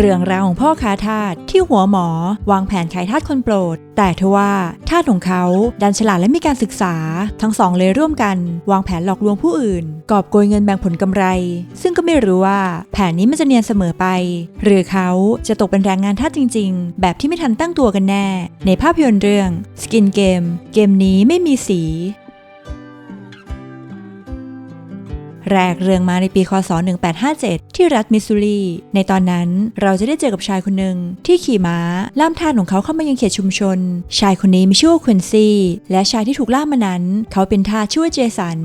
เรื่องราวของพ่อค้าทาสที่หัวหมอ วางแผนขายทาสคนโปรด แต่ทว่าทาสของเขาดันฉลาดและมีการศึกษา ทั้งสองเลยร่วมกัน วางแผนหลอกลวงผู้อื่น กอบโกยเงินแบ่งผลกำไร ซึ่งก็ไม่รู้ว่าแผนนี้มันจะเนียนเสมอไป หรือเขาจะตกเป็นแรงงานทาสจริง ๆ แบบที่ไม่ทันตั้งตัวกันแน่ ในภาพยนตร์เรื่อง Skin Game เกมนี้ไม่มีสี แรกเรื่องมาในปีคศ 1857 ที่รัฐมิสซูรี ในตอนนั้นเราจะได้เจอกับชายคนหนึ่งที่ขี่ม้าล่ามทาสของเขาเข้ามายังเขตชุมชน ชายคนนี้มีชื่อว่าควินซี่และชายที่ถูกล่ามมานั้น เขาเป็นทาสชื่อว่าเจสัน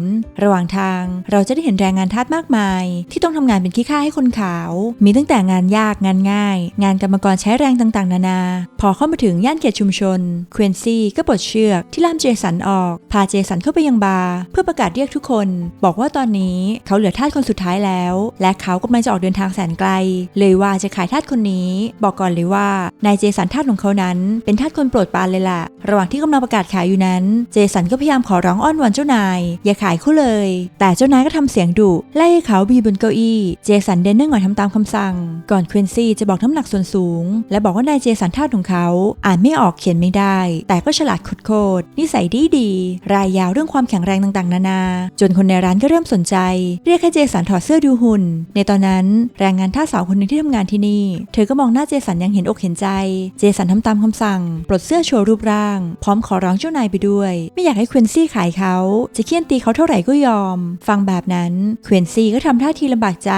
ระหว่างทางเราจะได้เห็นแรงงานทาสมากมาย ที่ต้องทำงานเป็นขี้ข้าให้คนขาว มีตั้งแต่งานยากงานง่าย งานกรรมกรใช้แรงต่างๆ นานา พอเข้ามาถึงย่านเขตชุมชนควินซี่ก็ปลดเชือกที่ล่ามเจสันออก พาเจสันเข้าไปยังบาร์เพื่อประกาศเรียกทุกคน บอกว่าตอนนี้เขาเหลือทาสคนสุดท้ายแล้ว และเขากำลังจะออกเดินทางแสนไกล เลยว่าจะขายทาสคนนี้ บอกก่อนเลยว่านายเจสันทาสของเขานั้น เป็นทาสคนโปรดปรานเลยล่ะ ระหว่างที่กำลังประกาศขายอยู่นั้น เจสันก็พยายามขอร้องอ้อนวอนเจ้านาย อย่าขายเขาเลย แต่เจ้านายก็ทำเสียงดุไล่ให้เขาบีบนเก้าอี้ เจสันเดินนั่งหงอยทำตามคำสั่ง ก่อนควินซี่จะบอกน้ำหนักส่วนสูง และบอกว่านายเจสันทาสของเขาอ่านไม่ออกเขียนไม่ได้ แต่ก็ฉลาดโคตรนิสัยดีดีรายยาวเรื่องความแข็งแรงต่างๆ นานา จนคนในร้านก็เริ่มสนใจเรียกให้เจสันถอดเสื้อดูหุ่น ในตอนนั้นแรงงานท่าสสาวคนหนึ่งที่ทำงานที่นี่ เธอก็มองหน้าเจสันอยังเห็นอกเห็นใจ เจสันทำตามคำสั่ง ปลดเสื้อโชว์รูปร่าง พร้อมขอร้องเจ้านายไปด้วย ไม่อยากให้ควินซี่ขายเขา จะเคี่ยนตีเขาเท่าไหร่ก็ยอม ฟังแบบนั้นควินซี่ก็ทำท่าทีลำบากใจ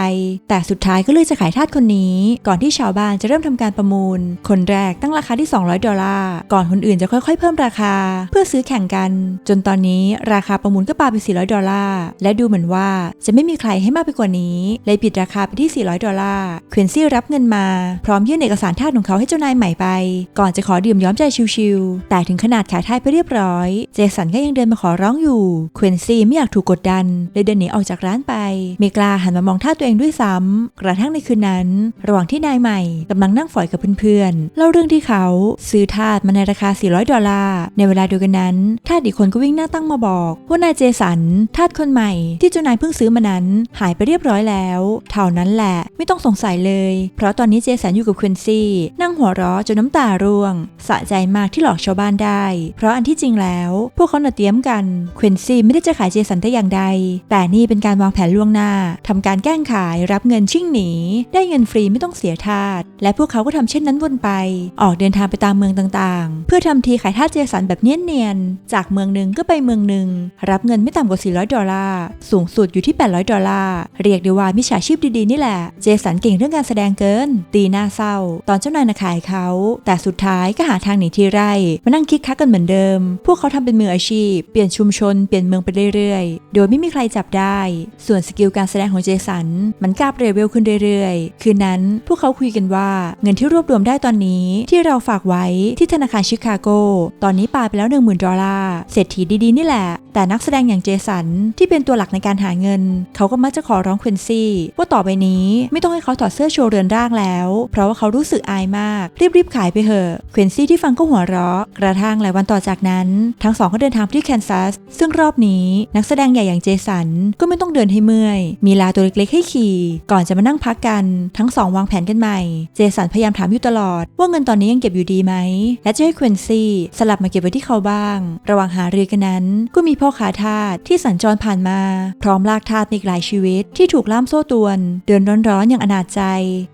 แต่สุดท้ายก็เลือกจะขายทาสคนนี้ ก่อนที่ชาวบ้านจะเริ่มทำการประมูล คนแรกตั้งราคาที่ 200 ดอลลาร์ ก่อนคนอื่นจะค่อยๆ เพิ่มราคา เพื่อซื้อแข่งกัน จนตอนนี้ราคาประมูลก็ปาไป 400 ดอลลาร์ และดูเหมือนว่าจะไม่มีใครให้มากไปกว่านี้ เลยปิดราคาไปที่ 400 ดอลลาร์ควินซี่รับเงินมา พร้อมยื่นเอกสารทาสของเขาให้เจ้านายใหม่ไป ก่อนจะขอดื่มย้อมใจชิวๆแต่ถึงขนาดขายทาสไปเรียบร้อย เจสันก็ยังเดินมาขอร้องอยู่ควินซี่ไม่อยากถูกกดดันเลยเดินหนีออกจากร้านไปไม่กลาหันมามองท่าตัวเองด้วยซ้ำกระทั่งในคืนนั้น ระหว่างที่นายใหม่กำลังนั่งฝอยกับเพื่อนๆเล่าเรื่องที่เขาซื้อทาสมาในราคา 400 ดอลลาร์ในเวลาเดียวกันนั้นทาสอีกคนก็วิ่งหน้าตั้งมาบอกว่านายเจสันทาสคนใหม่ที่เจ้านายเพิ่งซื้อมานั้น หายไปเรียบร้อยแล้วเท่านั้นแหละไม่ต้องสงสัยเลย เพราะตอนนี้เจสันอยู่กับควินซี่นั่งหัวเราะจนน้ำตาร่วง สะใจมากที่หลอกชาวบ้านได้ เพราะอันที่จริงแล้ว พวกเขาหนาเตรียมกันควินซี่ไม่ได้จะขายเจสันแต่อย่างใด แต่นี่เป็นการวางแผนล่วงหน้าทำการแกล้งขายรับเงินชิ่งหนี ได้เงินฟรีไม่ต้องเสียทาสและพวกเขาก็ทำเช่นนั้นวนไป ออกเดินทางไปตามเมืองต่างๆ เพื่อทำทีขายทาสเจสันแบบเนียนๆจากเมืองหนึ่งก็ไปเมืองหนึ่งรับเงินไม่ต่ำกว่า 400 ดอลลาร์สูงสุดอยู่ที่ 800 ดอลลาร์ เรียกได้ว่ามิจฉาชีพดีๆ นี่แหละ เจสันเก่งเรื่องการแสดงเกิน ตีหน้าเศร้า ตอนเจ้านายนะขายเขา แต่สุดท้ายก็หาทางหนีที่ไร่ มานั่งคิกคักกันเหมือนเดิม พวกเขาทำเป็นมืออาชีพ เปลี่ยนชุมชน เปลี่ยนเมืองไปเรื่อยๆ โดยไม่มีใครจับได้ ส่วนสกิลการแสดงของเจสัน มันกราบเรเวลขึ้นเรื่อยๆ คืนนั้นพวกเขาคุยกันว่าเงินที่รวบรวมได้ตอนนี้ ที่เราฝากไว้ที่ธนาคารชิคาโก ตอนนี้ปาไปแล้ว1 0,000ดอลลาร์ เศรษฐีดีๆนี่แหละ แต่นักแสดงอย่างเจสันที่เป็นตัวหลักในการหาเงินเขาก็มักจะขอร้องควินซี่ว่าต่อไปนี้ไม่ต้องให้เขาถอดเสื้อโชว์เรือนร่างแล้ว เพราะว่าเขารู้สึกอายมาก รีบๆขายไปเถอะควินซี่ที่ฟังก็หัวเราะ กระทั่งหลายวันต่อจากนั้น ทั้งสองก็เดินทางที่แคนซัส ซึ่งรอบนี้นักแสดงใหญ่อย่างเจสันก็ไม่ต้องเดินให้เมื่อย มีลาตัวเล็กๆให้ขี่ ก่อนจะมานั่งพักกัน ทั้งสองวางแผนกันใหม่ เจสันพยายามถามอยู่ตลอด ว่าเงินตอนนี้ยังเก็บอยู่ดีไหม และจะให้ควินซี่สลับมาเก็บไว้ที่เขาบ้าง ระหว่างหาเรือกันนั้น ก็มีพ่อค้าทาสที่สัญจรผ่านมา พร้อมลากทาสอีกหลายชีวิตที่ถูกล่ามโซ่ตวน เดินร้อนๆอย่างอนาจใจ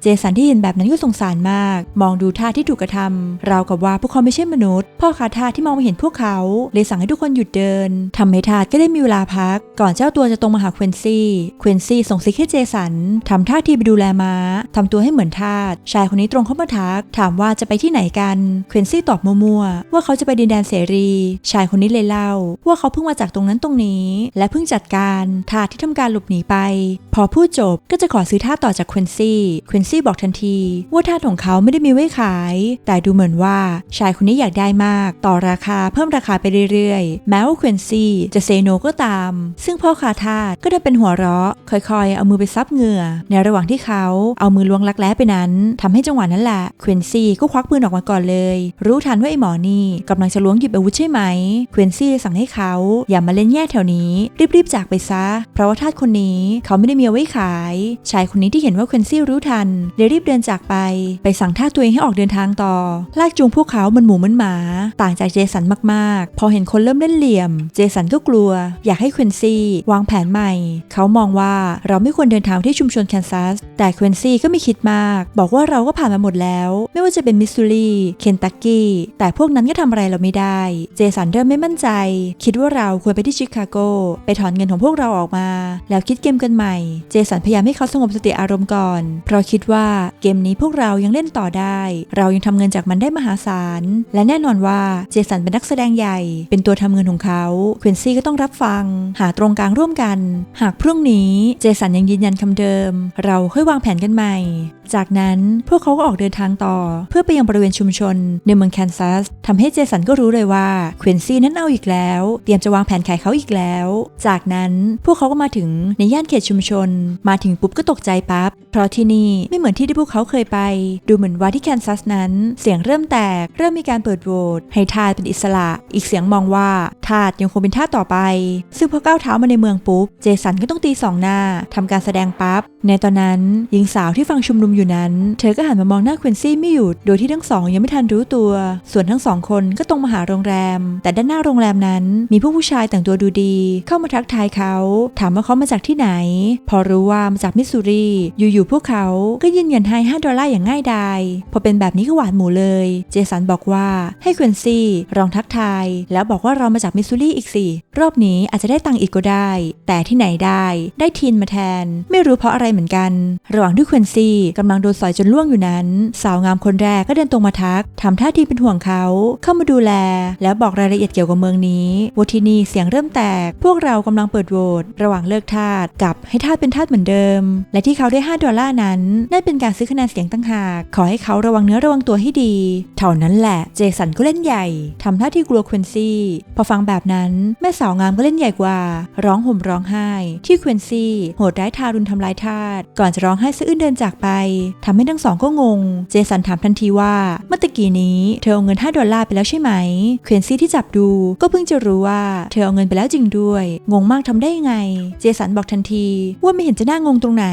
เจสันที่เห็นแบบนั้นก็สงสารมาก มองดูทาสที่ถูกกระทำราวกับว่าพวกเขาไม่ใช่มนุษย์ พ่อค้าทาสที่มองไม่เห็นพวกเขาเลยสั่งให้ทุกคนหยุดเดินทำให้ทาสก็ได้มีเวลาพัก ก่อนเจ้าตัวจะตรงมาหาควินซี่ควินซี่ส่งซิกให้เจสันทำท่าทีไปดูแลม้าทำตัวให้เหมือนทาสชายคนนี้ตรงเข้ามาทัก ถามว่าจะไปที่ไหนกันควินซี่ตอบมั่วๆว่าเขาจะไปดินแดนเสรี ชายคนนี้เลยเล่า ว่าเขาเพิ่งมาจากตรงนั้นตรงนี้ และเพิ่งจัดการทาสที่ทำการหลบหนีไป พอพูดจบก็จะขอซื้อท่าต่อจากควินซี่ควินซี่บอกทันที ว่าท่าของเขาไม่ได้มีไว้ขาย แต่ดูเหมือนว่าชายคนนี้อยากได้มาก ต่อราคาเพิ่มราคาไปเรื่อยๆ แม้ว่าควินซี่จะเซโนก็ตาม ซึ่งพ่อคาทาสก็ได้เป็นหัวเราะ ค่อยๆ เอามือไปซับเหงื่อ ในระหว่างที่เขาเอามือล้วงลักแร้ไปนั้นทำให้จังหวะนั้นแหละควินซี่ก็ควักปืนออกมาก่อนเลย รู้ทันว่าไอ้หมอนี่กำลังจะล้วงหยิบอาวุธใช่ไหมควินซี่สั่งให้เขาอย่ามาเล่นแย่แถวนี้รีบๆจากไปซะเพราะว่าะว่าทาสคนนี้เขาไม่ได้มีเอาไว้ขาย ชายคนนี้ที่เห็นว่าเควินซี่รู้ทันเลยรีบเดินจากไป ไปสั่งทาสตัวเองให้ออกเดินทางต่อ ลากจูงพวกเขาเหมันหมูเหมันหมา ต่างจากเจสันมากๆ พอเห็นคนเริ่มเล่นเหลี่ยม เจสันก็กลัว อยากให้เควินซี่วางแผนใหม่ เขามองว่าเราไม่ควรเดินทางที่ชุมชนแคนซัส แต่เควินซี่ก็ไม่คิดมาก บอกว่าเราก็ผ่านมาหมดแล้ว ไม่ว่าจะเป็นมิสซูรีเคนตักกี้ แต่พวกนั้นก็ทำอะไรเราไม่ได้ เจสันเริ่มไม่มั่นใจ คิดว่าเราควรไปที่ชิคาโก ไปถอนเงินของพวกเราออกมาแล้วคิดเกมกันใหม่ เจสันพยายามให้เขาสงบสติอารมณ์ก่อน เพราะคิดว่าเกมนี้พวกเรายังเล่นต่อได้ เรายังทำเงินจากมันได้มหาศาล และแน่นอนว่าเจสันเป็นนักแสดงใหญ่ เป็นตัวทำเงินของเขาเควินซี่ก็ต้องรับฟัง หาตรงกลางร่วมกัน หากพรุ่งนี้เจสันยังยืนยันคำเดิม เราค่อยวางแผนกันใหม่ จากนั้นพวกเขาก็ออกเดินทางต่อ เพื่อไปยังบริเวณชุมชนในเมืองแคนซัสทำให้เจสันก็รู้เลยว่าเควินซี่นั้นเอาอีกแล้ว เตรียมจะวางแผนขายเขาอีกแล้ว จากนั้นพวกเขาก็มาถึงในย่านเขตชุมชน มาถึงปุ๊บก็ตกใจปั๊บ เพราะที่นี่ไม่เหมือนที่ที่พวกเขาเคยไป ดูเหมือนว่าที่แคนซัสนั้น เสียงเริ่มแตก เริ่มมีการเปิดโหวตให้ทาสเป็นอิสระ อีกเสียงมองว่าทาสยังคงเป็นทาสต่อไป ซึ่งพอก้าวเท้ามาในเมืองปุ๊บ เจสันก็ต้องตีสองหน้าทำการแสดงปั๊บ ในตอนนั้นหญิงสาวที่ฟังชุมนุมอยู่นั้น เธอก็หันมามองหน้าเควินซี่ไม่หยุด โดยที่ทั้งสองยังไม่ทันรู้ตัว ส่วนทั้งสองคนก็ตรงมาหาโรงแรม แต่ด้านหน้าโรงแรมนั้น มีผู้ผู้ชายแต่งตัวดูดี เข้ามาทักทายเขาถามว่าเขามาจากที่ไหน พอรู้ว่ามาจากมิสซูรี อยู่ๆพวกเขาก็ยืนเงินให้5ดอลลาร์อย่างง่ายดายพอเป็นแบบนี้ก็หวานหมูเลย เจสันบอกว่าให้เควินซี่ลองทักทาย แล้วบอกว่าเรามาจากมิสซูรีอีกสิรอบนี้อาจจะได้ตังค์อีกก็ได้ แต่ที่ไหนได้ ได้ทีนมาแทน ไม่รู้เพราะอะไรเหมือนกัน ระหว่างที่เควินซี่กำลังโดนสอยจนล่วงอยู่นั้น สาวงามคนแรกก็เดินตรงมาทักทำท่าทีเป็นห่วงเขา เข้ามาดูแล แล้วบอกรายละเอียดเกี่ยวกับเมืองนี้ว่าที่นี่เสียงเริ่มแตก พวกเรากำลังเปิดโหวตระหว่างเลิกทาสกับให้ทาสเป็นทาสเหมือนเดิม และที่เขาได้ 5 ดอลลาร์นั้นนั่นเป็นการซื้อคะแนนเสียงตั้งหาก ขอให้เขาระวังเนื้อระวังตัวให้ดี เท่านั้นแหละเจสันก็เล่นใหญ่ทำท่าที่กลัวเควินซี่พอฟังแบบนั้นแม่สาวงามก็เล่นใหญ่กว่า ร้องห่มร้องไห้ ที่เควินซี่โหดร้ายทารุณทำลายทาสก่อนจะร้องไห้สะอื้นเดินจากไปทำให้ทั้งสองก็งง เจสันถามทันทีว่าเมื่อตะกี้นี้เธอเอาเงิน 5 ดอลลาร์ไปแล้วใช่ไหมเควินซี่ที่จับดูก็เพิ่งจะรู้ว่าเธอเอาเงินไปแล้วจริงด้วย งงมากทำได้ยังไงเจสันบอกทันที ว่าไม่เห็นจะน่างงตรงไหน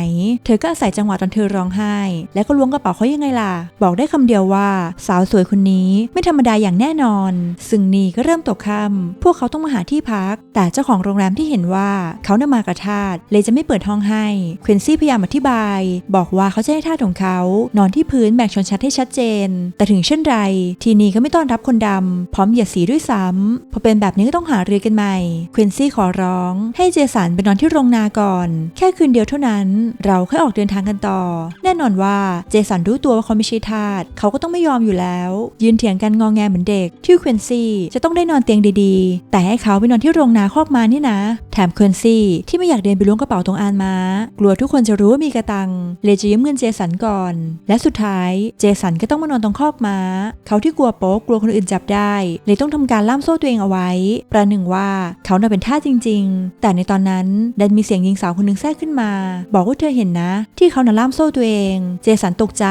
เธอก็อาศัยจังหวะตอนเธอร้องไห้ แล้วก็ล้วงกระเป๋าเขายังไงล่ะ บอกได้คำเดียวว่า สาวสวยคนนี้ไม่ธรรมดาอย่างแน่นอน ซึ่งนี่ก็เริ่มตกค่ำพวกเขาต้องมาหาที่พัก แต่เจ้าของโรงแรมที่เห็นว่าเขานำมากระทาดเลยจะไม่เปิดห้องให้เควินซี่พยายามอธิบาย บอกว่าเขาจะให้ท่าของเขา นอนที่พื้นแบ่งชนชั้นให้ชัดเจน แต่ถึงเช่นไร ทีนี้ก็ไม่ต้อนรับคนดำพร้อมเหยียดสีด้วยซ้ำพอเป็นแบบนี้ก็ต้องหาเรือกันใหม่เควินซี่ขอร้อง ให้เจสันไปนอนที่โรงนาก่อน แค่คืนเดียวเท่านั้น เราค่อยออกเดินทางกันต่อ แน่นอนว่าเจสันรู้ตัวว่าเขาไม่ใช่ทาสเขาก็ต้องไม่ยอมอยู่แล้ว ยืนเถียงกันงองแงเหมือนเด็กที่ควินซี่จะต้องได้นอนเตียงดีๆ แต่ให้เขาไปนอนที่โรงนาคอกมานี่นะ มเควินซี่ที่ไม่อยากเดินไปล้วงกระเป๋าตรงอานม้า กลัวทุกคนจะรู้ว่ามีกระตัง เลยจะยืมเงินเจสันก่อน และสุดท้ายเจสันก็ต้องมานอนตรงคอกม้า เขาที่กลัวโป๊กกลัวคนอื่นจับได้ เลยต้องทำการล่ามโซ่ตัวเองเอาไว้ ประหนึ่งว่าเขาน่ะเป็นท่าจริง ๆ แต่ในตอนนั้นดันมีเสียงหญิงสาวคนหนึ่งแทรกขึ้นมา บอกว่าเธอเห็นนะ ที่เขาน่ะล่ามโซ่ตัวเอง เจสันตกใจ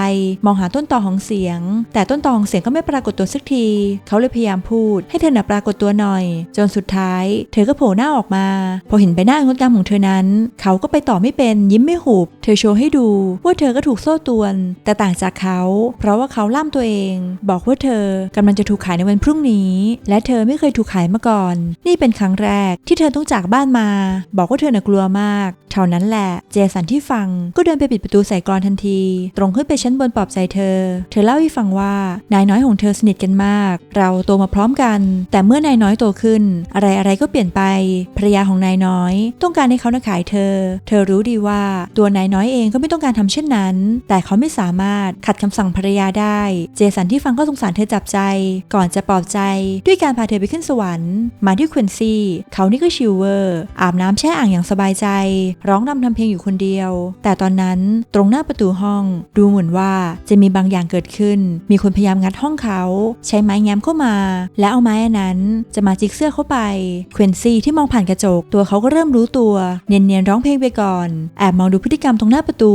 มองหาต้นตอของเสียง แต่ต้นตอของเสียงก็ไม่ปรากฏตัวสักที เขาเลยพยายามพูด ให้เธอน่ะปรากฏตัวหน่อย จนสุดท้าย เธอก็โผล่หน้าออกมาพอเห็นใบหน้างดงามของเธอนั้น เขาก็ไปต่อไม่เป็นยิ้มไม่หุบ เธอโชว์ให้ดูว่าเธอก็ถูกโซ่ตวน แต่ต่างจากเขา เพราะว่าเขาล่ามตัวเอง บอกว่าเธอกำลังจะถูกขายในวันพรุ่งนี้ และเธอไม่เคยถูกขายมาก่อน นี่เป็นครั้งแรกที่เธอต้องจากบ้านมา บอกว่าเธอน่ะกลัวมาก เท่านั้นแหละ เจสันที่ฟังก็เดินไปปิดประตูใส่กรอนทันที ตรงขึ้นไปชั้นบนปลอบใจเธอ เธอเล่าให้ฟังว่านายน้อยของเธอสนิทกันมาก เราโตมาพร้อมกัน แต่เมื่อนายน้อยโตขึ้น อะไรอะไรก็เปลี่ยนไปภรรยาของนายน้อย ต้องการให้เขานะขายเธอ เธอรู้ดีว่าตัวนายน้อยเองก็ไม่ต้องการทำเช่นนั้น แต่เขาไม่สามารถขัดคำสั่งภรรยาได้ เจสันที่ฟังก็สงสารเธอจับใจ ก่อนจะปลอบใจ ด้วยการพาเธอไปขึ้นสวรรค์ มาที่ควินซี่เขานี่ก็ชิลเวอร์ อาบน้ำแช่อ่างอย่างสบายใจ ร้องรำทำเพลงอยู่คนเดียว แต่ตอนนั้นตรงหน้าประตูห้อง ดูเหมือนว่าจะมีบางอย่างเกิดขึ้น มีคนพยายามงัดห้องเขา ใช้ไม้แง้มเข้ามา และเอาไม้นนั้นจะมาจิกเสื้อเข้าไปควินซี่ที่มองผ่านกระจกตัวเขาก็เริ่มรู้ตัว เนียนๆร้องเพลงไปก่อน แอบมองดูพฤติกรรมตรงหน้าประตู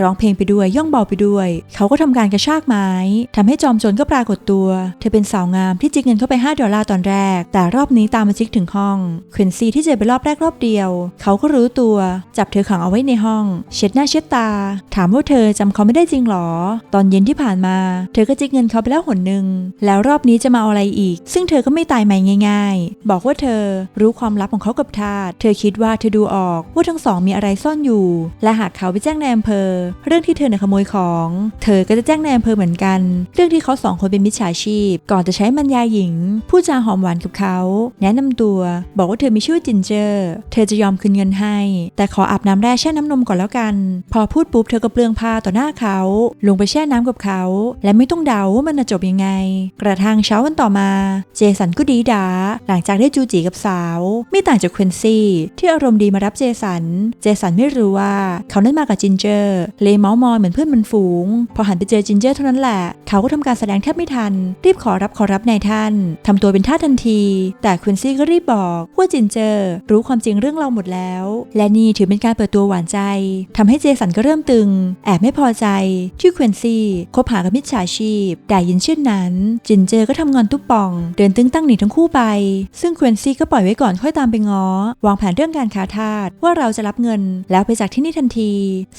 ร้องเพลงไปด้วยย่องเบาไปด้วย เขาก็ทำการกระชากไม้ทำให้จอมโจรก็ปรากฏตัว เธอเป็นสาวงามที่จิกเงินเข้าไป 5 ดอลลาร์ตอนแรก แต่รอบนี้ตามมาจิกถึงห้องควินซีที่เจอไปรอบแรกรอบเดียว เขาก็รู้ตัว จับเธอขังเอาไว้ในห้อง เช็ดหน้าเช็ดตา ถามว่าเธอจำเขาไม่ได้จริงหรอ ตอนเย็นที่ผ่านมา เธอก็จิกเงินเขาไปแล้วหนหนึ่งแล้วรอบนี้จะมาเอาอะไรอีก ซึ่งเธอก็ไม่ตายใหม่ง่าย ๆ บอกว่าเธอรู้ความลับของเขากับทาสเธอคิดว่าเธอดูออกว่าทั้งสองมีอะไรซ่อนอยู่ และหากเขาไปแจ้งในอำเภอ เรื่องที่เธอเนี่ยขโมยของ เธอก็จะแจ้งในอำเภอเหมือนกัน เรื่องที่เขาสองคนเป็นมิจฉาชีพ ก่อนจะใช้มันยาหญิงพูดจาหอมหวานกับเขา แนะนำตัว บอกว่าเธอมีชื่อจินเจอร์ เธอจะยอมคืนเงินให้ แต่ขออาบน้ำแร่แช่น้ำนมก่อนแล้วกัน พอพูดปุ๊บเธอก็เปลืองผ้าต่อหน้าเขา ลงไปแช่น้ำกับเขา และไม่ต้องเดาว่ามันจะจบยังไง กระทั่งเช้าวันต่อมา เจสันก็ดีดา หลังจากได้จูจีกับสาว ไม่ต่างจากควินซที่อารมณ์ดีมารับเจสัน เจสันไม่รู้ว่าเขานั้นมากับจินเจอร์ เลยเมาส์มอยเหมือนเพื่อนมันฝูง พอหันไปเจอจินเจอร์เท่านั้นแหละ เขาก็ทำการแสดงแทบไม่ทัน รีบขอรับขอรับนายท่านทำตัวเป็นท่าทันที แต่ควินซี่ก็รีบบอกว่าจินเจอร์ รู้ความจริงเรื่องเราหมดแล้ว และนี่ถือเป็นการเปิดตัวหวานใจทำให้เจสันก็เริ่มตึง แอบไม่พอใจที่ควินซี่คบหากับมิจฉาชีพแต่ยินเช่นนั้น จินเจอร์ก็ทำงานตุ๊บปอง เดินตึงตั้งหนีทั้งคู่ไป ซึ่งควินซี่ก็ปล่อยไว้ก่อนค่อยตามไปง้อวางแผนเรื่องการค้าทาสว่าเราจะรับเงินแล้วไปจากที่นี่ทันที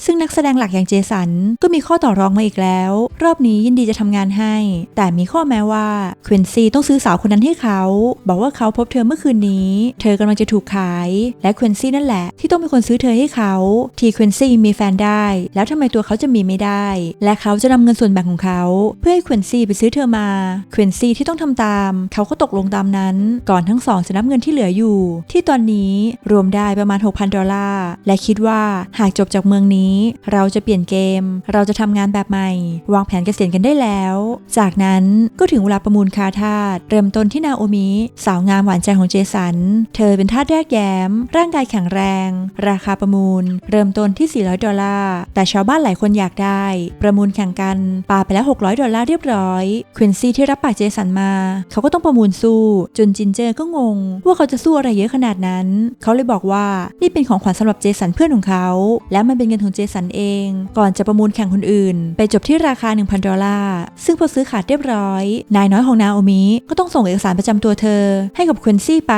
ซึ่งนักแสดงหลักอย่างเจสันก็มีข้อต่อรองมาอีกแล้ว รอบนี้ยินดีจะทำงานให้ แต่มีข้อแม้ว่าควินซี่ต้องซื้อสาวคนนั้นให้เขา บอกว่าเขาพบเธอเมื่อคืนนี้ เธอกำลังจะถูกขาย และควินซี่นั่นแหละ ที่ต้องเป็นคนซื้อเธอให้เขา ทีควินซี่มีแฟนได้ แล้วทำไมตัวเขาจะมีไม่ได้ และเขาจะนำเงินส่วนแบ่งของเขา เพื่อให้ควินซี่ไปซื้อเธอมาควินซี่ที่ต้องทำตาม เขาก็ตกลงตามนั้น ก่อนทั้งสองจะนับเงินที่เหลืออยู่ ที่ตอนนี้รวมได้ประมาณ 6,000 ดอลลาร์ และคิดว่าหากจบจากเมืองนี้ เราจะเปลี่ยนเกม เราจะทำงานแบบใหม่ วางแผนเกษียณกันได้แล้ว จากนั้นก็ถึงเวลาประมูลคาทาสเริ่มต้นที่นาโอมิสาวงามหวานใจของเจสัน เธอเป็นทาสแรกแย้ม ร่างกายแข็งแรง ราคาประมูล เริ่มต้นที่ 400 ดอลลาร์ แต่ชาวบ้านหลายคนอยากได้ ประมูลแข่งกันปาไปแล้ว 600 ดอลลาร์เรียบร้อยควินซี่ที่รับปากเจสันมา เขาก็ต้องประมูลสู้ จนจินเจอร์ก็งง ว่าเขาจะสู้อะไรเยอะขนาดนั้นเขาเลยบอกว่านี่เป็นของขวัญสำหรับเจสันเพื่อนของเขา และมันเป็นเงินของเจสันเอง ก่อนจะประมูลแข่งคนอื่น ไปจบที่ราคา 1,000 ดอลลาร์ ซึ่งพอซื้อขาดเรียบร้อย นายน้อยของนาโอมิก็ต้องส่งเอกสารประจำตัวเธอ ให้กับควินซี่ไป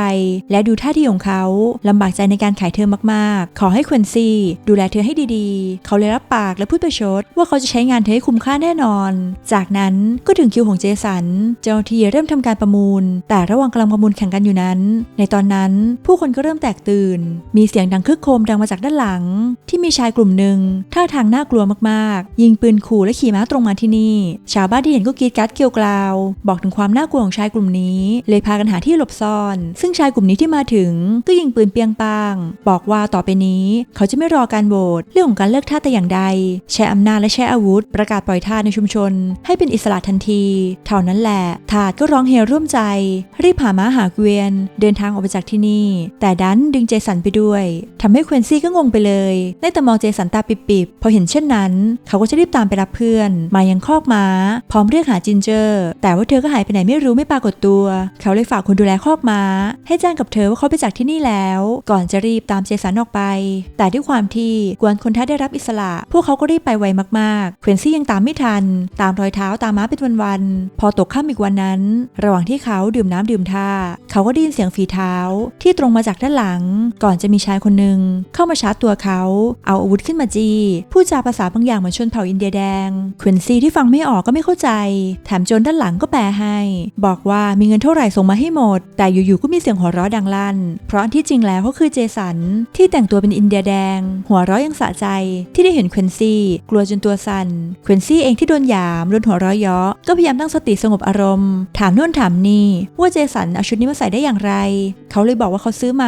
และดูท่าทีของเขาลำบากใจในการขายเธอมากๆ ขอให้ควินซี่ดูแลเธอให้ดีๆ เขาเลยรับปากและพูดประชด ว่าเขาจะใช้งานเธอให้คุ้มค่าแน่นอน จากนั้นก็ถึงคิวของเจสัน เจ้าหน้าที่เริ่มทำการประมูล แต่ระหว่างกำลังประมูลแข่งกันอยู่นั้น ในตอนนั้นผู้คนก็เริ่มแตกตื่น มีเสียงดังคึกโครมดังมาจากด้านหลัง ที่มีชายกลุ่มหนึ่งท่าทางน่ากลัวมากๆ ยิงปืนขู่และขี่ม้าตรงมาที่นี่ ชาวบ้านที่เห็นก็กรีดกราร์ดเกลียวกราว บอกถึงความน่ากลัวของชายกลุ่มนี้ เลยพากันหาที่หลบซ่อน ซึ่งชายกลุ่มนี้ที่มาถึงก็ยิงปืนเปียงปาง บอกว่าต่อไปนี้ เขาจะไม่รอการโหวตเรื่องของการเลิกท่าแต่อย่างใด ใช้อำนาจและใช้อาวุธ ประกาศปล่อยท่าในชุมชน ให้เป็นอิสระทันที เท่านั้นแหละทาสก็ร้องเฮร่วมใจ รีบพาม้าหาเกวียน เดินทางออกไปจากที่นี่ แต่ดันดึงเจสันไปด้วยทำให้เควินซี่ก็งงไปเลยได้แต่มองเจสันตาปิบๆ พอเห็นเช่นนั้น เขาก็จะรีบตามไปรับเพื่อน มายังคอกม้า พร้อมเรียกหาจินเจอร์ แต่ว่าเธอก็หายไปไหนไม่รู้ไม่ปรากฏตัว เขาเลยฝากคนดูแลคอกม้า ให้แจ้งกับเธอว่าเขาไปจากที่นี่แล้ว ก่อนจะรีบตามเจสันออกไป แต่ด้วยความที่กวนคนท้าได้รับอิสระ พวกเขาก็รีบไปไวมากๆเควินซี่ยังตามไม่ทัน ตามรอยเท้าตามม้าเป็นวันๆพอตกค่ำอีกวันนั้น ระหว่างที่เขาดื่มน้ำดื่มท่า เขาก็ได้ยินเสียงฝีเท้าที่ตรงมาจากด้านหลัง ก่อนจะมีชายคนหนึ่งเข้ามาชาร์จตัวเขา เอาอาวุธขึ้นมาจีพูดจาภาษาบางอย่างเหมือนชนเผ่าอินเดียแดงเควินซี่ที่ฟังไม่ออกก็ไม่เข้าใจ แถมโจนด้านหลังก็แปลให้ บอกว่ามีเงินเท่าไหร่ส่งมาให้หมด แต่อยู่ๆก็มีเสียงหัวเราะดังลั่น เพราะอันที่จริงแล้วเขาคือเจสันที่แต่งตัวเป็นอินเดียแดง หัวเราะยังสะใจที่ได้เห็นเควินซี่กลัวจนตัวสั่นเควินซี่เองที่โดนหยามโดนหัวเราะเยาะก็พยายามตั้งสติสงบอารมณ์ ถามนู่นถามนี่ว่าเจสันเอาชุดนี้มาใส่ได้อย่างไร เขาเลยบอกว่าเขาซื้อมา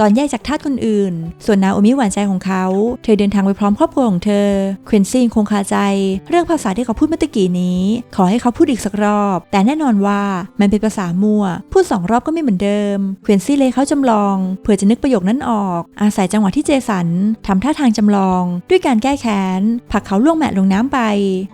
ตอนแยกจากทาสคนอื่น ส่วนนาโอมิหวานใจของเขา เธอเดินทางไปพร้อมครอบครัวของเธอเควินซี่คงคาใจ เรื่องภาษาที่เขาพูดเมื่อตะกี้นี้ ขอให้เขาพูดอีกสักรอบ แต่แน่นอนว่ามันเป็นภาษามั่ว พูดสองรอบก็ไม่เหมือนเดิมเควินซี่เลยเขาจำลองเผื่อจะนึกประโยคนั้นออก อาศัยจังหวะที่เจสันทำท่าทางจำลอง ด้วยการแก้แค้นผลักเขาล่วงแมะลงน้ำไป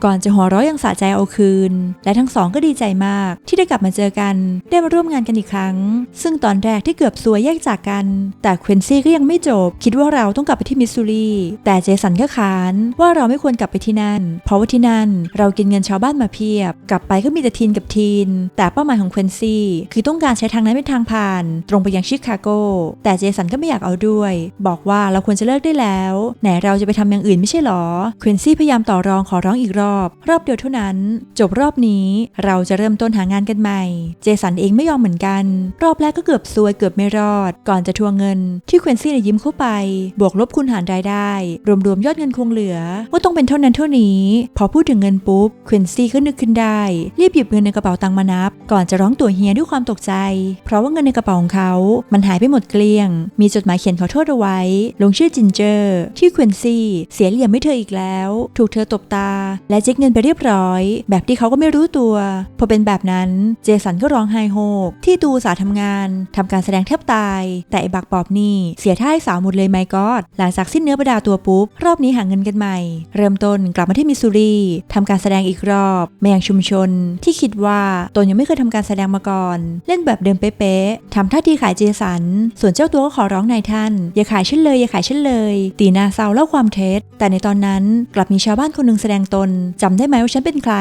ก่อนจะหัวเราะอยังสะใจเอาคืน และทั้งสองก็ดีใจมาก ที่ได้กลับมาเจอกัน ได้มาร่วมงานกันอีกครั้ง ซึ่งตอนแรกที่เกือบซวยแยกจากกัน แต่เควนซี่ก็ยังไม่จบ คิดว่าเราต้องกลับไปที่มิสซูรีแต่เจสันก็ค้านว่าเราไม่ควรกลับไปที่นั่น เพราะว่าที่นั่นเรากินเงินชาวบ้านมาเพียบ กลับไปก็มีแต่ทีนกับทีน แต่เป้าหมายของเควนซี่คือต้องการใช้ทางนั้นเป็นทางผ่าน ตรงไปยังชิคาโก แต่เจสันก็ไม่อยากเอาด้วย บอกว่าเราควรจะเลิกได้แล้ว ไหนเราจะไปทำอย่างอื่นไม่ใช่หรอเควนซี่พยายามต่อรองขอร้องอีกรอบ รอบเดียวเท่านั้น จบรอบนี้เราจะเริ่มต้นหางานกันใหม่ เจสันเองไม่ยอมเหมือนกัน รอบแรกก็เกือบซวยเกือบไม่รอด ก่อนอนจะทวงเงิน ที่เควนซี่ยิ้มเข้าไป บวกลบคูณหารรายได้ รวมๆยอดเงินคงเหลือ ว่าต้องเป็นเท่านั้นเท่านี้ พอพูดถึงเงินปุ๊บเควนซี่ก็นึกขึ้นได้ รีบหยิบเงินในกระเป๋าตังค์มานับ ก่อนจะร้องตัวเฮียด้วยความตกใจ เพราะว่าเงินในกระเป๋าของเขา มันหายไปหมดเกลี้ยง มีจดหมายเขียนขอโทษเอาไว้ ลงชื่อจินเจอร์ที่เควนซี่เสียเหลี่ยมไม่เธออีกแล้ว ถูกเธอตบตา และเจ๊กเงินไปเรียบร้อย แบบที่เขาก็ไม่รู้ตัว พอเป็นแบบนั้นเจสันก็ร้องไห้โฮกที่ตูสาห์ทำงานทำการแสดงแทบตายแต่ไอ้บักปอบนี่เสียท่าให้สาวหมดเลยไมกอดหลังจากสิ้นเนื้อประดาตัวปุ๊บ รอบนี้หาเงินกันใหม่ เริ่มต้นกลับมาที่มิสซูรีทำการแสดงอีกรอบมายังชุมชน ที่คิดว่าตนยังไม่เคยทำการแสดงมาก่อน เล่นแบบเดิมเป๊ะๆทำท่าทีขายเจสัน ส่วนเจ้าตัวก็ขอร้องนายท่าน อย่าขายฉันเลยอย่าขายฉันเลย ตีนาเศร้าเล่าความเท็จ แต่ในตอนนั้นกลับมีชาวบ้านคนหนึ่งแสดงตนจำได้ไหมว่าฉันเป็นใคร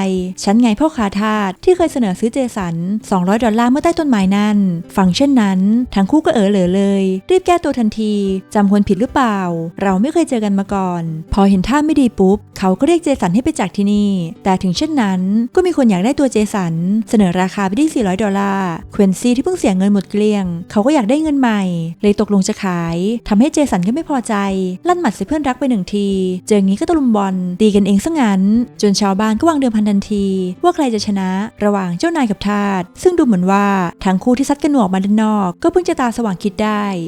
ฉันไงพ่อค้าทาสที่เคยเสนอซื้อเจสัน 200 ดอลลาร์เมื่อใต้ต้นไม้นั่น ฟังเช่นนั้น ทั้งคู่ก็เออเหลอเลย รีบแก้ตัวทันทีจำคนผิดหรือเปล่า เราไม่เคยเจอกันมาก่อน พอเห็นท่าไม่ดีปุ๊บ เขาก็เรียกเจสันให้ไปจากที่นี่ แต่ถึงเช่นนั้นก็มีคนอยากได้ตัวเจสัน เสนอราคาไปที่ 400 ดอลลาร์เควนซี่ที่เพิ่งเสียเงินหมดเกลี้ยง เขาก็อยากได้เงินใหม่ เลยตกลงจะขายทำให้เจสันก็ไม่พอใจ ลั่นหมัดใส่เพื่อนรักไปหนึ่งที เจองี้ก็ตะลุมบอลตีกันเองซะงั้น จนชาวบ้านก็วางเดิมพันทันที ว่าใครจะชนะระหว่างเจ้านายกับทาสซึ่งดูเหมือนว่าทั้งคู่ที่ซัดกันหนวกมาด้านนอก ก็เพิ่งจะตาสว่างคิดได้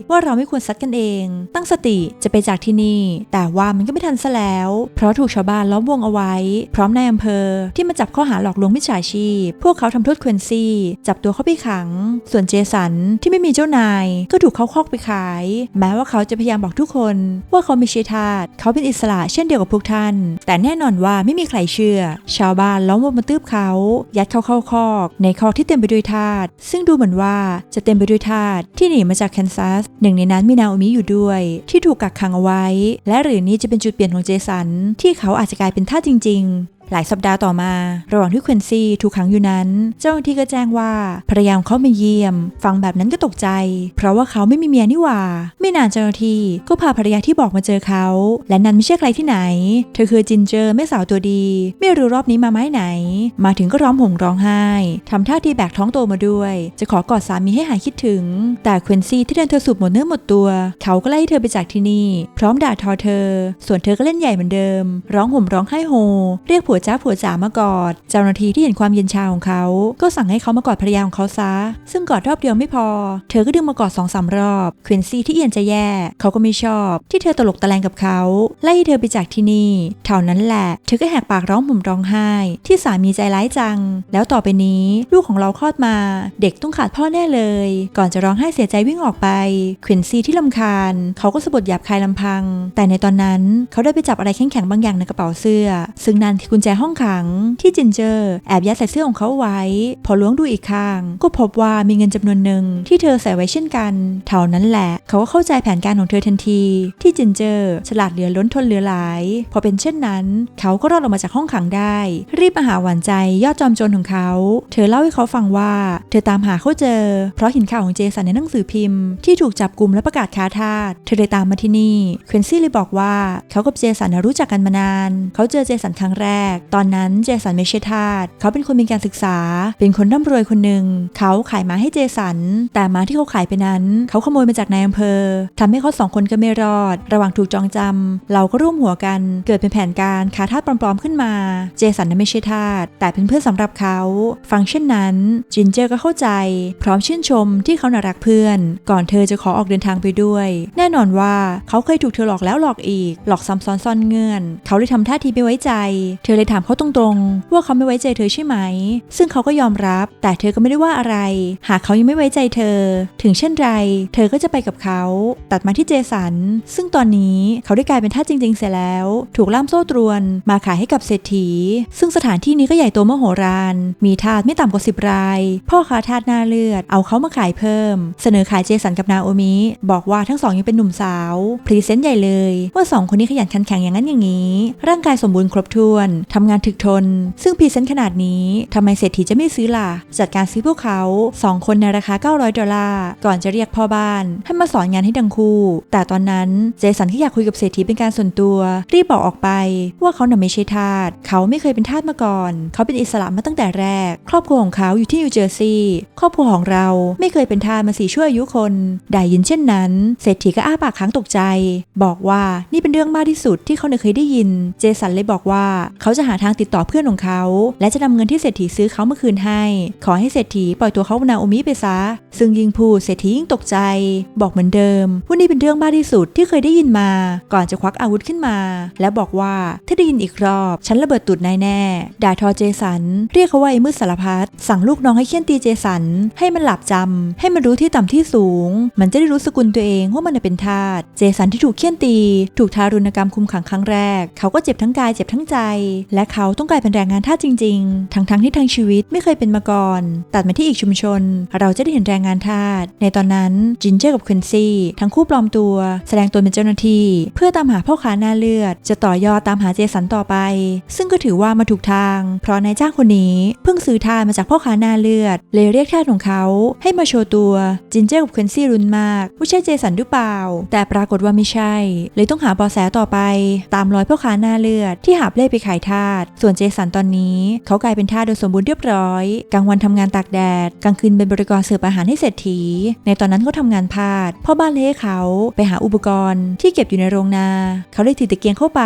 ว่าเราไม่ควรซัดกันเอง ตั้งสติจะไปจากที่นี่ แต่ว่ามันก็ไม่ทันซะแล้ว เพราะถูกชาวบ้านล้อมวงเอาไว้ พร้อมนายอำเภอ ที่มาจับข้อหาหลอกลวงมิจฉาชีพ พวกเขาทำโทษเควนซี่ จับตัวเขาไปขัง ส่วนเจสันที่ไม่มีเจ้านาย ก็ถูกเขาคอกไปขาย แม้ว่าเขาจะพยายามบอกทุกคน ว่าเขาม่ใช่ทาสเขาเป็นอิสระเช่นเดียวกับพวกท่าน แต่แน่นอนว่าไม่มีใครเชื่อ ชาวบ้านล้อมวงมาตืบเขา ยัดเขาเข้าคอก ในคอกที่เต็มไปด้วยทาสซึ่งดูเหมือนว่าจะเต็มไปด้วยทาสที่หนีมาจากแคนซัสหนึ่งในนั้นมีนาโอมิอยู่ด้วย ที่ถูกกักขังเอาไว้ และหรือนี้จะเป็นจุดเปลี่ยนของเจสันที่เขาอาจจะกลายเป็นท่าจริง ๆ หลายสัปดาห์ต่อมา ระหว่างที่เควนซี่ถูกขังอยู่นั้น เจ้าหน้าที่ก็แจ้งว่าภรรยาของเขามาเยี่ยม ฟังแบบนั้นก็ตกใจ เพราะว่าเขาไม่มีเมียนี่หว่า ไม่นานเจ้าหน้าที่ก็พาภรรยาที่บอกมาเจอเขา และนั้นไม่ใช่ใครที่ไหน เธอคือจินเจอร์แม่สาวตัวดี ไม่รู้รอบนี้มาไม้ไหน มาถึงก็ร้องห่มร้องไห้ทำท่าทีแบกท้องโตมาด้วย จะขอกอดสามีให้หายคิดถึง แต่เควนซี่ที่เดินเธอสูบหมดเนื้อหมดตัว เขาก็ไล่เธอไปจากที่นี่ พร้อมด่าทอเธอ ส่วนเธอก็เล่นใหญ่เหมือนเดิม ร้องห่มร้องไห้โฮ เรียกผัวจ้าผัวจ๋ามากอด เจ้าหน้าที่ที่เห็นความเย็นชาของเขา ก็สั่งให้เขามากอดภรรยาของเขาซะ ซึ่งกอดรอบเดียวไม่พอ เธอก็ดึงมากอดสองสามรอบเควินซี่ที่เอียนจะแย่ เขาก็ไม่ชอบ ที่เธอตลกตะแลงกับเขา ไล่เธอไปจากที่นี่ เท่านั้นแหละ เธอก็แหกปากร้องห่มร้องไห้ ที่สามีใจร้ายจัง แล้วต่อไปนี้ลูกของเราคลอดมา เด็กต้องขาดพ่อแน่เลย ก่อนจะร้องไห้เสียใจวิ่งออกไปเควินซี่ที่ลำคาญ เขาก็สะบัดหยาบคายลำพัง แต่ในตอนนั้นเขาได้ไปจับอะไรแข็งๆบางอย่างในกระเป๋าเสื้อ ซึ่งนั่นคือกุญแจห้องขังที่จินเจอร์แอบยัดใส่เสื้อของเขาไว้ พอล้วงดูอีกข้าง ก็พบว่ามีเงินจำนวนหนึ่งที่เธอใส่ไว้เช่นกัน เท่านั้นแหละ เขาก็เข้าใจแผนการของเธอทันที ที่จินเจอร์ฉลาดเหลือล้นทนเหลือหลาย พอเป็นเช่นนั้น เขาก็รอดออกมาจากห้องขังได้ รีบมาหาหวานใจยอดจอมโจรของเขา เธอเล่าให้เขาฟังว่า เธอตามหาเขาเจอ เพราะเห็นข่าวของเจสันในหนังสือพิมพ์ที่ถูกจับกลุ่มและประกาศค้าทาสเธอเลยตามมาที่นี่ เควนซี่เลยบอกว่าเขากับเจสันรู้จักกันมานาน เขาเจอเจสันครั้งแรกตอนนั้นเจสันไม่ใช่ทาสเขาเป็นคนมีการศึกษา เป็นคนร่ำรวยคนหนึ่ง เขาขายม้าให้เจสัน แต่ม้าที่เขาขายไปนั้น เขาขโมยมาจากนายอำเภอทำให้เขาสองคนก็ไม่รอด ระหว่างถูกจองจำเราก็ร่วมหัวกัน เกิดเป็นแผนการค้าทาสปลอมๆขึ้นมา เจสันนั้นไม่ใช่ทาส แต่เป็นเพื่อนสำหรับเขา ฟังเช่นนั้น จินเจอร์ก็เข้าใจ พร้อมชื่นชมที่เขาน่ารักเพื่อน ก่อนเธอจะขอออกเดินทางไปด้วย แน่นอนว่าเขาเคยถูกเธอหลอกแล้วหลอกอีก หลอกซ้ำซ้อนซ่อนเงื่อน เขาเลยทำท่าทีไม่ไว้ใจ เธอเลยถามเขาตรงๆ ว่าเขาไม่ไว้ใจเธอใช่ไหม ซึ่งเขาก็ยอมรับ แต่เธอก็ไม่ได้ว่าอะไร หากเขายังไม่ไว้ใจเธอ ถึงเช่นไร เธอก็จะไปกับเขา ตัดมาที่เจสัน ซึ่งตอนนี้เขาได้กลายเป็นทาสจริง ๆ เสียแล้ว ถูกล่ามโซ่ตรวนมาขายให้กับเศรษฐี ซึ่งสถานที่นี้ก็ใหญ่โตมโหฬาร มีทาสไม่ต่ำกว่าสิบราย พ่อค้าทาสหน้าเลือด เอาเขามาขายเพิ่ม เสนอขายเจสันกับนาโอมิ บอกว่าทั้งสองยังเป็นหนุ่มสาว พรีเซนต์ใหญ่เลย ว่าสองคนนี้ขยันขันแข็งอย่างนั้นอย่างนี้ ร่างกายสมบูรณ์ครบถ้วนททำงานถึกทน ซึ่งพรีเซนต์ขนาดนี้ทำไมเศรษฐีจะไม่ซื้อล่ะ จัดการซื้อพวกเขาสองคนในราคา 900 ดอลลาร์ ก่อนจะเรียกพ่อบ้าน ให้มาสอนงานให้ดังคู่ แต่ตอนนั้นเจสันแค่อยากคุยกับเศรษฐีเป็นการส่วนตัว รีบบอกออกไป ว่าเขาน่ะไม่ใช่ทาสเขาไม่เคยเป็นทาสมาก่อน เขาเป็นอิสระมาตั้งแต่แรก ครอบครัวของเขาอยู่ที่นิวเจอร์ซีย์ครอบครัวของเราไม่เคยเป็นทาสมาสี่ชั่วอายุคน ได้ยินเช่นนั้น เศรษฐีก็อ้าปากค้างตกใจ บอกว่านี่เป็นเรื่องมากที่สุดที่เขาเคยได้ยิน เจสันเลยบอกว่าเขาจะหาทางติดต่อเพื่อนของเขา และจะนำเงินที่เศรษฐีซื้อเขาเมาคืนให้ ขอให้เศรษฐีปล่อยตัวเขานาโอมิไปซะ ซึ่งยิงพูดเศรษฐียิ่งตกใจ บอกเหมือนเดิมว่านี่เป็นเรื่องมาที่สุดที่เคยได้ยินมา ก่อนจะควักอาวุธขึ้นมา แล้วบอกว่าถ้าได้ยินอีกรอบ ฉันระเบิดตูดนายแน่ ด่าทอเจสัน เรียกเขาว่าไอ้มืดสารพัดสั่งลูกน้องให้เคี่ยนตีเจสัน ให้มันหลับจำให้มันรู้ที่ต่ำที่สูง มันจะได้รู้สกุลตัวเองว่ามันเป็นทาสเจสันที่ถูกเคี่ยนตี ถูกทารุณกรรมคุมขังครั้งแรก เขาก็เจ็บทั้งกายเจ็บทั้งใจและเขาต้องกลายเป็นแรงงานทาสจริง ๆ ทั้งๆที่ทั้งชีวิตไม่เคยเป็นมาก่อน ตัดมาที่อีกชุมชน เราจะได้เห็นแรงงานทาสในตอนนั้นจินเจอร์กับควินซี่ทั้งคู่ปลอมตัว แสดงตัวเป็นเจ้าหน้าที่ เพื่อตามหาพ่อค้าหน้าเลือด จะต่อยอดตามหาเจสันต่อไป ซึ่งก็ถือว่ามาถูกทาง เพราะนายจ้างคนนี้เพิ่งซื้อทาสมาจากพ่อค้าหน้าเลือด เลยเรียกทาสของเขาให้มาโชว์ตัวจินเจอร์กับควินซี่รุนมากว่าใช่เจสันหรือเปล่า แต่ปรากฏว่าไม่ใช่ เลยต้องหาเบาะแสต่อไป ตามรอยพ่อค้าหน้าเลือดที่หาเล่ไปขายทาสส่วนเจสันตอนนี้เขากลายเป็นทาสโดยสมบูรณ์เรียบร้อยกลางวันทำงานตากแดดกลางคืนเป็นบริกรเสิร์ฟอาหารให้เศรษฐี ในตอนนั้นเขาทำงานพาดพ่อบ้านเลยให้เขาไปหาอุปกรณ์ที่เก็บอยู่ในโรงนา เขาเลยถือตะเกียงเข้าไป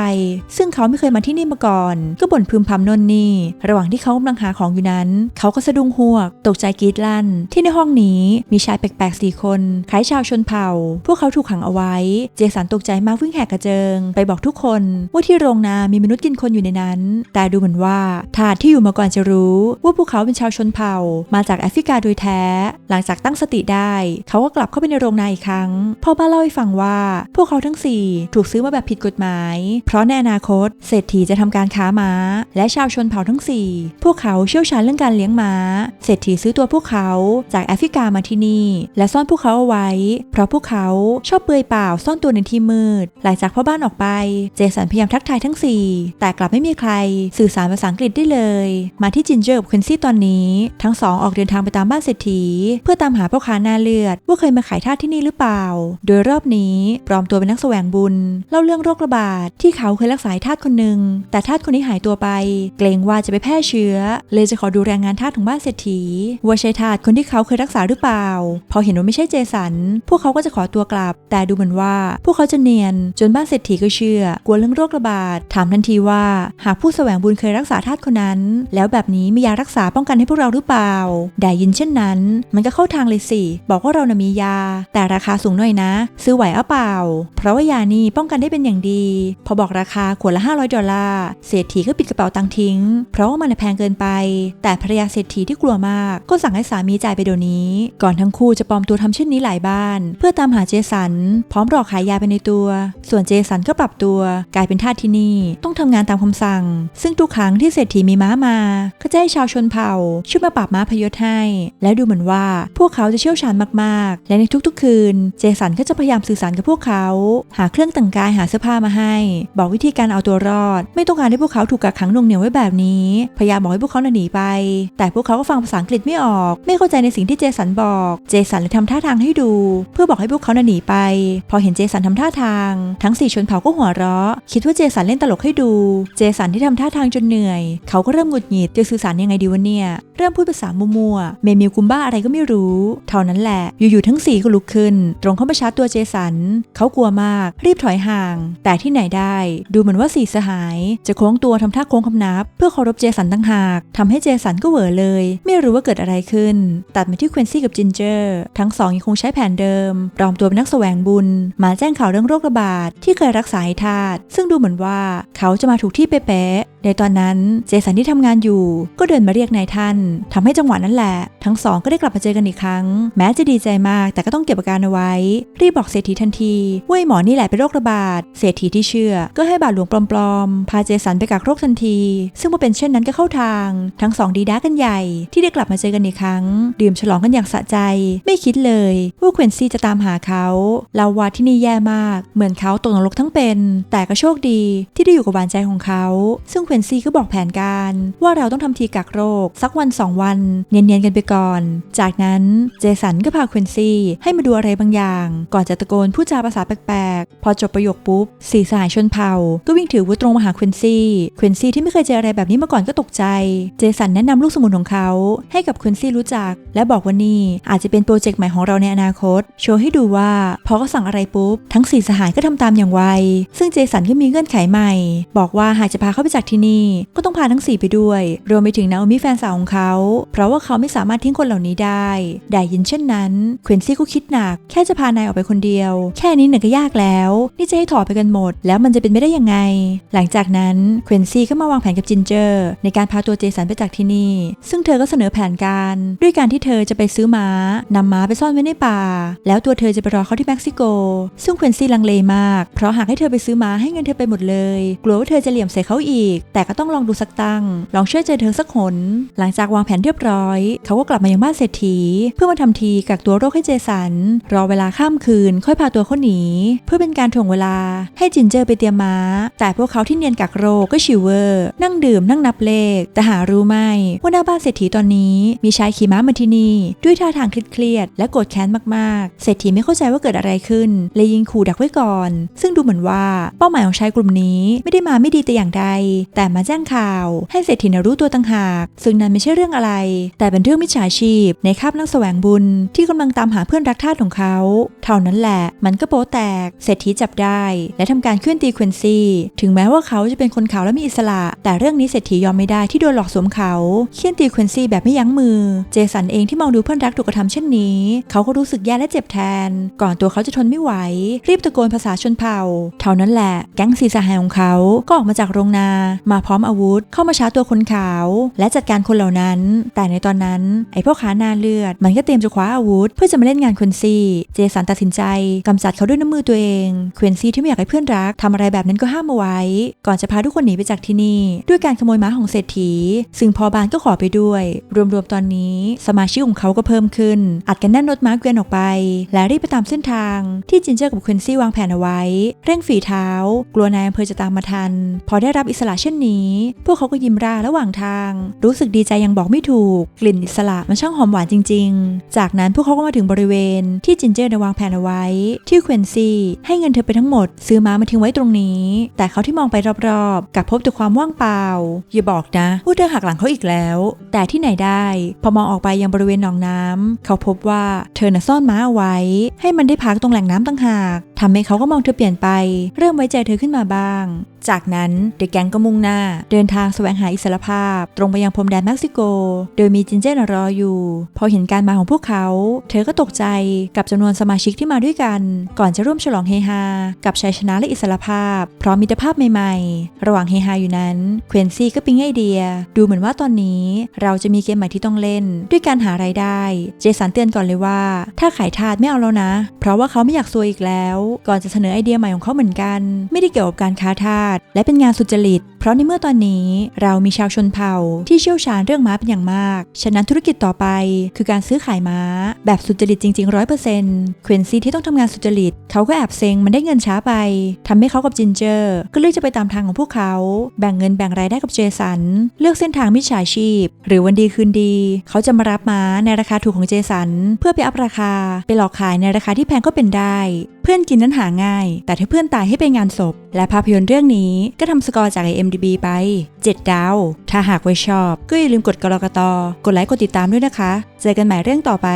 ซึ่งเขาไม่เคยมาที่นี่มาก่อน ก็บ่นพึมพำนนนี่ ระหว่างที่เขากำลังหาของอยู่นั้น เขาก็สะดุ้งหวก ตกใจกรีดลั่น ที่ในห้องนี้มีชายแปลกๆสี่คนคล้ายชาวชนเผ่า พวกเขาถูกขังเอาไว้ เจสันตกใจมากวิ่งแหกกระเจิง ไปบอกทุกคนว่าที่โรงนา มีมนุษย์กินคนอยู่ในนั้นแต่ดูเหมือนว่าทาสที่อยู่มาก่อนจะรู้ว่าพวกเขาเป็นชาวชนเผ่า มาจากแอฟริกาโดยแท้ หลังจากตั้งสติได้ เขาก็กลับเข้าไปในโรงนาอีกครั้งพ่อบ้านเล่าให้ฟังว่า พวกเขาทั้ง 4 ถูกซื้อมาแบบผิดกฎหมาย เพราะในอนาคต เศรษฐีจะทำการค้าม้า และชาวชนเผ่าทั้ง 4 พวกเขาเชี่ยวชาญเรื่องการเลี้ยงม้า เศรษฐีซื้อตัวพวกเขาจากแอฟริกามาที่นี่ และซ่อนพวกเขาเอาไว้ เพราะพวกเขาชอบเปลือยเปล่าซ่อนตัวในที่มืด หลังจากพ่อบ้านออกไป เจสันพยายามทักทายทั้ง 4 แต่กลับไม่มีใครสื่อสารภาษาอังกฤษได้เลย มาที่จินเจอร์กับควินซี่ตอนนี้ ทั้งสองออกเดินทางไปตามบ้านเศรษฐี เพื่อตามหาพ่อค้านาเลือด ว่าเคยมาขายทาสที่นี่หรือเปล่า โดยรอบนี้ปลอมตัวเป็นนักแสวงบุญ เล่าเรื่องโรคระบาดที่เขาเคยรักษาทาสคนหนึ่งแต่ทาสคนนี้หายตัวไป เกรงว่าจะไปแพร่เชื้อ เลยจะขอดูแรงงานทาสของบ้านเศรษฐีว่าใช่ทาสคนที่เขาเคยรักษาหรือเปล่า พอเห็นว่าไม่ใช่เจสัน พวกเขาก็จะขอตัวกลับ แต่ดูเหมือนว่า พวกเขาจะเนียน จนบ้านเศรษฐีก็เชื่อกลัวเรื่องโรคระบาดถามทันทีว่าหากผู้แสวงบุญเคยรักษาทาสคนนั้น แล้วแบบนี้มียารักษาป้องกันให้พวกเราหรือเปล่า ได้ยินเช่นนั้น มันก็เข้าทางเลยสิ บอกว่าเรานะมียา แต่ราคาสูงหน่อยนะ ซื้อไหวเอาเปล่า เพราะว่ายานี้ป้องกันได้เป็นอย่างดี พอบอกราคาขวดละ 500 ดอลลาร์เศรษฐีก็ปิดกระเป๋าตังค์ทิ้ง เพราะว่ามันแพงเกินไป แต่ภรรยาเศรษฐีที่กลัวมาก ก็สั่งให้สามีจ่ายไปเดี๋ยวนี้ ก่อนทั้งคู่จะปลอมตัวทำเช่นนี้หลายบ้าน เพื่อตามหาเจสัน พร้อมหลอกขายยาไปในตัว ส่วนเจสันก็ปรับตัว กลายเป็นทาสที่นี่ ต้องทำงานตามคำสั่งซึ่งทุกครั้งที่เศรษฐีมีม้ามา ก็จะให้ชาวชนเผ่าช่วยมาปราบม้าพยศให้ และดูเหมือนว่าพวกเขาจะเชี่ยวชาญมากๆ และในทุกๆ คืน เจสันก็จะพยายามสื่อสารกับพวกเขา หาเครื่องแต่งกายหาเสื้อผ้ามาให้ บอกวิธีการเอาตัวรอด ไม่ต้องการให้พวกเขาถูกกักขังหน่วงเหนียวไว้แบบนี้ พยายามบอกให้พวกเขาหนีไป แต่พวกเขาก็ฟังภาษาอังกฤษไม่ออก ไม่เข้าใจในสิ่งที่เจสันบอก เจสันเลยทำท่าทางให้ดู เพื่อบอกให้พวกเขาหนีไป พอเห็นเจสันทำท่าทาง ทั้งสี่ชนเผ่าก็หัวเราะ คิดว่าเจสันเล่นตลกให้ดู เจสันที่ทำท่าทางจนเหนื่อย เขาก็เริ่มหงุดหงิดจะสื่อสารยังไงดีวะเนี่ย เริ่มพูดภาษามัวๆ เมมิวกุมบ้าอะไรก็ไม่รู้ เท่านั้นแหละ อยู่ๆทั้งสี่ก็ลุกขึ้น ตรงเข้ามาชาร์จตัวเจสัน เขากลัวมาก รีบถอยห่าง แต่ที่ไหนได้ ดูเหมือนว่าสี่สหาย จะโค้งตัวทำท่าโค้งคำนับ เพื่อเคารพเจสันตั้งหากทำให้เจสันก็เหวอเลย ไม่รู้ว่าเกิดอะไรขึ้น ตัดมาที่เควินซี่กับจินเจอร์ ทั้งสองยังคงใช้แผนเดิมปลอมตัวเป็นนักแสวงบุญ มาแจ้งข่าวเรื่องโรคระบาดที่เคยรักษาให้ทาสซึ่งดูเหมือนว่าเขาจะมาถูกที่เป๊ะในตอนนั้นเจสันที่ทำงานอยู่ก็เดินมาเรียกนายท่านทำให้จังหวะนั้นแหละ ทั้งสองก็ได้กลับมาเจอกันอีกครั้ง แม้จะดีใจมากแต่ก็ต้องเก็บอาการเอาไว้ รีบบอกเศรษฐีทันทีว่าไอ้หมอนี่แหละเป็นโรคระบาดเศรษฐีที่เชื่อ ก็ให้บาทหลวงปลอมๆพาเจสันไปกักโรคทันที ซึ่งเมื่อเป็นเช่นนั้นก็เข้าทาง ทั้งสองดีด้ากันใหญ่ที่ได้กลับมาเจอกันอีกครั้ง ดื่มฉลองกันอย่างสะใจ ไม่คิดเลยว่าเควนซี่จะตามหาเขาเราว่าที่นี่แย่มาก เหมือนเขาตกนรกทั้งเป็น แต่ก็โชคดีที่ได้อยู่กับหวานใจของเขาซึ่งเควินซี่ก็บอกแผนการ ว่าเราต้องทำทีกักโรค สักวันสองวัน เนียนๆกันไปก่อน จากนั้นเจสันก็พาเควินซี่ให้มาดูอะไรบางอย่าง ก่อนจะตะโกนพูดจาภาษาแปลกๆ พอจบประโยคปุ๊บสี่สหายชนเผ่า ก็วิ่งถือวุธตรงมาหาเควินซี่เควินซี่ที่ไม่เคยเจออะไรแบบนี้มาก่อนก็ตกใจ เจสันแนะนำลูกสมุนของเขา ให้กับเควินซี่รู้จัก และบอกว่านี่อาจจะเป็นโปรเจกต์ใหม่ของเราในอนาคต โชว์ให้ดูว่าพอเขาสั่งอะไรปุ๊บทั้งสี่สหายก็ทำตามอย่างไวซึ่งเจสันก็มีเงื่อนไขใหม่ บอกว่าหากจะพาเขาไปจากที่นี่ ก็ต้องพาทั้งสี่ไปด้วย รวมไปถึงนาโอมิแฟนสาวของเขา เพราะว่าเขาไม่สามารถทิ้งคนเหล่านี้ได้ได้ยินเช่นนั้นเควินซี่ก็คิดหนัก แค่จะพานายออกไปคนเดียว แค่นี้เหนึ่งก็ยากแล้ว นี่จะให้ถอดไปกันหมด แล้วมันจะเป็นไม่ได้ยังไง หลังจากนั้นเควินซี่ก็มาวางแผนกับจินเจอร์ ในการพาตัวเจสันไปจากที่นี่ ซึ่งเธอก็เสนอแผนการ ด้วยการที่เธอจะไปซื้อม้านำม้าไปซ่อนไว้ในป่า แล้วตัวเธอจะไปรอเขาที่เม็กซิโก ซึ่งเควินซี่ลังเลมาก เพราะหากให้เธอไปซื้อม้าให้เงินเธอไปหมดเลย กลัวว่าเธอจะเหลี่ยมใส่เขาอีกแต่ก็ต้องลองดูสักตั้ง ลองเชื่อใจเธอสักหน หลังจากวางแผนเรียบร้อย เขาก็กลับมายังบ้านเศรษฐี เพื่อมาทำทีกักตัวโรคให้เจสัน รอเวลาข้ามคืน ค่อยพาตัวเขาหนี เพื่อเป็นการถ่วงเวลา ให้จินเจอร์ไปเตรียมม้า แต่พวกเขาที่เนียนกักโรคก็ชิวเวอร์ นั่งดื่มนั่งนับเลข แต่หารู้ไหมว่าหน้าบ้านเศรษฐีตอนนี้ มีชายขี่ม้ามาที่นี่ด้วยท่าทางเครียดและโกรธแค้นมากๆ เศรษฐีไม่เข้าใจว่าเกิดอะไรขึ้นเลยยิงขู่ดักไว้ก่อน ซึ่งดูเหมือนว่าเป้าหมายของชายกลุ่มนี้ไม่ได้มาไม่ดีแต่อย่างใดแต่มาแจ้งข่าว ให้เศรษฐีนรู้ตัวต่างหาก ซึ่งนั้นไม่ใช่เรื่องอะไร แต่เป็นเรื่องมิจฉาชีพ ในคาบนักแสวงบุญที่กำลังตามหาเพื่อนรักทาสของเขา เท่านั้นแหละ มันก็โป๊แตก เศรษฐีจับได้ และทำการเคลื่อนตีเควินซี่ ถึงแม้ว่าเขาจะเป็นคนขาวและมีอิสระ แต่เรื่องนี้เศรษฐียอมไม่ได้ที่โดนหลอกสวมเขาเคี่ยนตีเควินซี่แบบไม่ยั้งมือ เจสันเองที่มองดูเพื่อนรักถูกกระทำเช่นนี้ เขาก็รู้สึกแย่และเจ็บแทน ก่อนตัวเขาจะทนไม่ไหว รีบตะโกนภาษาชนเผ่า เท่านั้นแหละ แก๊งสีสหายของเขาก็ออกมาจากโรงนามาพร้อมอาวุธ เข้ามาชาร์จตัวคนขาว และจัดการคนเหล่านั้น แต่ในตอนนั้นไอ้พวกขานาเลือด มันก็เตรียมจะคว้าอาวุธ เพื่อจะมาเล่นงานควินซี่เจสันตัดสินใจกำจัดเขาด้วยน้ำมือตัวเองควินซี่ที่ไม่อยากให้เพื่อนรักทำอะไรแบบนั้นก็ห้ามเอาไว้ ก่อนจะพาทุกคนหนีไปจากที่นี่ ด้วยการขโมยม้าของเศรษฐี ซึ่งพอบานก็ขอไปด้วย รวมๆตอนนี้ สมาชิกของเขาก็เพิ่มขึ้น อัดกันแน่นรถม้าเกวียนออกไป และรีบไปตามเส้นทาง ที่จินเจอร์กับควินซี่วางแผนเอาไว้ เร่งฝีเท้า กลัวนายอำเภอจะตามมาทัน พอได้รับอิสระเช่นนี้ พวกเขาก็ยิ้มร่าระหว่างทาง รู้สึกดีใจยังบอกไม่ถูก กลิ่นอิสระมันช่างหอมหวานจริง ๆ จากนั้นพวกเขาก็มาถึงบริเวณที่จินเจอร์ได้วางแผนเอาไว้ ที่เควนซี่ให้เงินเธอไปทั้งหมด ซื้อม้ามาทิ้งไว้ตรงนี้ แต่เขาที่มองไปรอบๆกับพบแต่ความว่างเปล่า อย่าบอกนะว่าเธอหักหลังเขาอีกแล้ว แต่ที่ไหนได้ พอมองออกไปยังบริเวณหนองน้ำเขาพบว่าเธอน่ะซ่อนม้าเอาไว้ ให้มันได้พักตรงแหล่งน้ำต่างหากทำให้เขาก็มองเธอเปลี่ยนไป เริ่มไว้ใจเธอขึ้นมาบ้างจากนั้นเด็กแก๊งก็มุ่งหน้า เดินทางแสวงหาอิสรภาพ ตรงไปยังพรมแดนเม็กซิโก โดยมีจินเจอร์รออยู่ พอเห็นการมาของพวกเขา เธอก็ตกใจกับจำนวนสมาชิกที่มาด้วยกัน ก่อนจะร่วมฉลองเฮฮากับชัยชนะและอิสรภาพ พร้อมมิตรภาพใหม่ๆ ระหว่างเฮฮาอยู่นั้นเควนซี่ก็ปิ๊งไอเดีย ดูเหมือนว่าตอนนี้เราจะมีเกมใหม่ที่ต้องเล่น ด้วยการหารายได้ เจสันเตือนก่อนเลยว่า ถ้าขายทาสไม่เอาแล้วนะ เพราะว่าเขาไม่อยากซวยอีกแล้ว ก่อนจะเสนอไอเดียใหม่ของเขาเหมือนกัน ไม่ได้เกี่ยวกับการค้าทาสและเป็นงานสุจริต เพราะในเมื่อตอนนี้เรามีชาวชนเผ่าที่เชี่ยวชาญเรื่องม้าเป็นอย่างมาก ฉะนั้นธุรกิจต่อไป คือการซื้อขายม้า แบบสุจริตจริงๆร้อยเปอร์เซ็นต์เควนซี่ที่ต้องทำงานสุจริต เขาก็แอบเซ็งมันได้เงินช้าไปทำให้เขากับจินเจอร์ ก็เลือกจะไปตามทางของพวกเขา แบ่งเงินแบ่งรายได้กับเจสัน เลือกเส้นทางมิจฉาชีพ หรือวันดีคืนดี เขาจะมารับม้าในราคาถูกของเจสัน เพื่อไปอัพราคา ไปหลอกขายในราคาที่แพงก็เป็นได้ เพื่อนกินนั้นหาง่าย แต่ถ้าเพื่อนตายให้ไปงานศพ และภาพยนตร์เรื่องนี้ก็ทำสกอร์จาก IMDb ไป 7 ดาว ถ้าหากไว้ชอบ ก็อย่าลืมกดกรกตกดไลค์กดติดตามด้วยนะคะ เจอกันใหม่เรื่องต่อไป